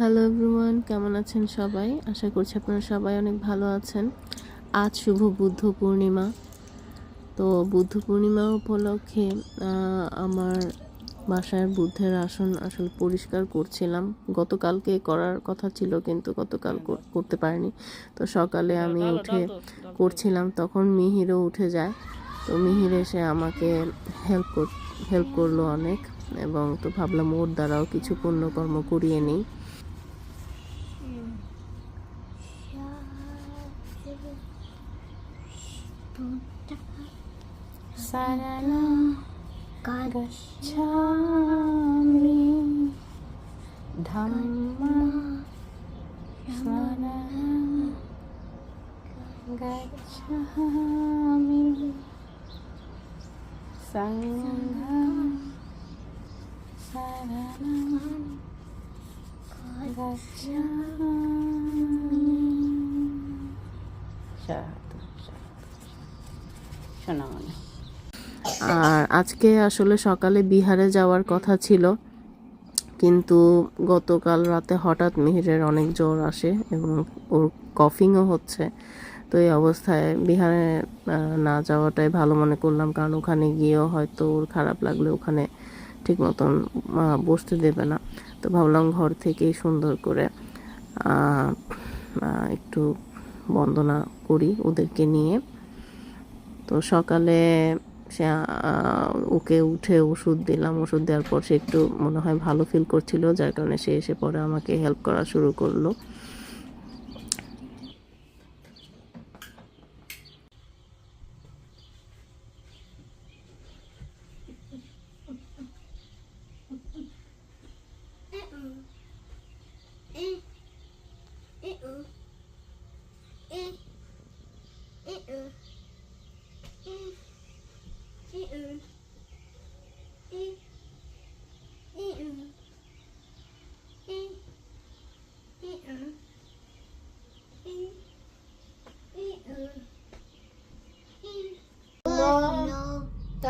Hello everyone কেমন আছেন সবাই? আশা করছি আপনারা সবাই অনেক ভালো আছেন। আজ শুভ বুদ্ধ পূর্ণিমা। তো বুদ্ধ পূর্ণিমা উপলক্ষে আমার বাসায় বুদ্ধের আসন আসলে পরিষ্কার করছিলাম। গতকালকে করার কথা ছিল কিন্তু গতকাল করতে পারিনি। তো সকালে আমি উঠে করছিলাম তখন মিহিরও উঠে যায়। তো মিহির এসে আমাকে হেল্প হেল্প করল অনেক এবং তো ভাবলাম ওর দ্বারাও কিছু পুণ্যকর্ম করিয়ে নিই। Sarana Gacchami Dhamma Sarana Gacchami Sangha Sarana Gacchami Shah. সোনামণি আর আজকে আসলে সকালে বিহারে যাওয়ার কথা ছিল, কিন্তু গতকাল রাতে হঠাৎ মিহিরের অনেক জ্বর আসে এবং ওর কফিংও হচ্ছে। তো এই অবস্থায় বিহারে না যাওয়াটাই ভালো মনে করলাম, কারণ ওখানে গিয়েও হয়তো ওর খারাপ লাগলে ওখানে ঠিক মতন বসতে দেবে না। তো ভাবলাম ঘর থেকেই সুন্দর করে একটু বন্দনা করি ওদেরকে নিয়ে। তো সকালে সে ওকে উঠে ওষুধ দিলাম। ওষুধ দেওয়ার পর সে একটু মনে হয় ভালো ফিল করছিল, যার কারণে সে এসে পরে আমাকে হেল্প করা শুরু করল।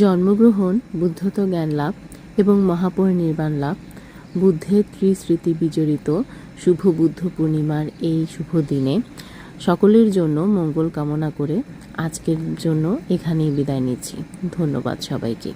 জন্মগ্রহণ বুদ্ধত জ্ঞান লাভ এবং মহাপরিনির্বাণ লাভ। বুদ্ধের ত্রিস্মৃতি বিজড়িত শুভ বুদ্ধ পূর্ণিমার এই শুভ দিনে সকলের জন্য মঙ্গল কামনা করে আজকের জন্য এখানেই বিদায় নিচ্ছি। ধন্যবাদ সবাইকে।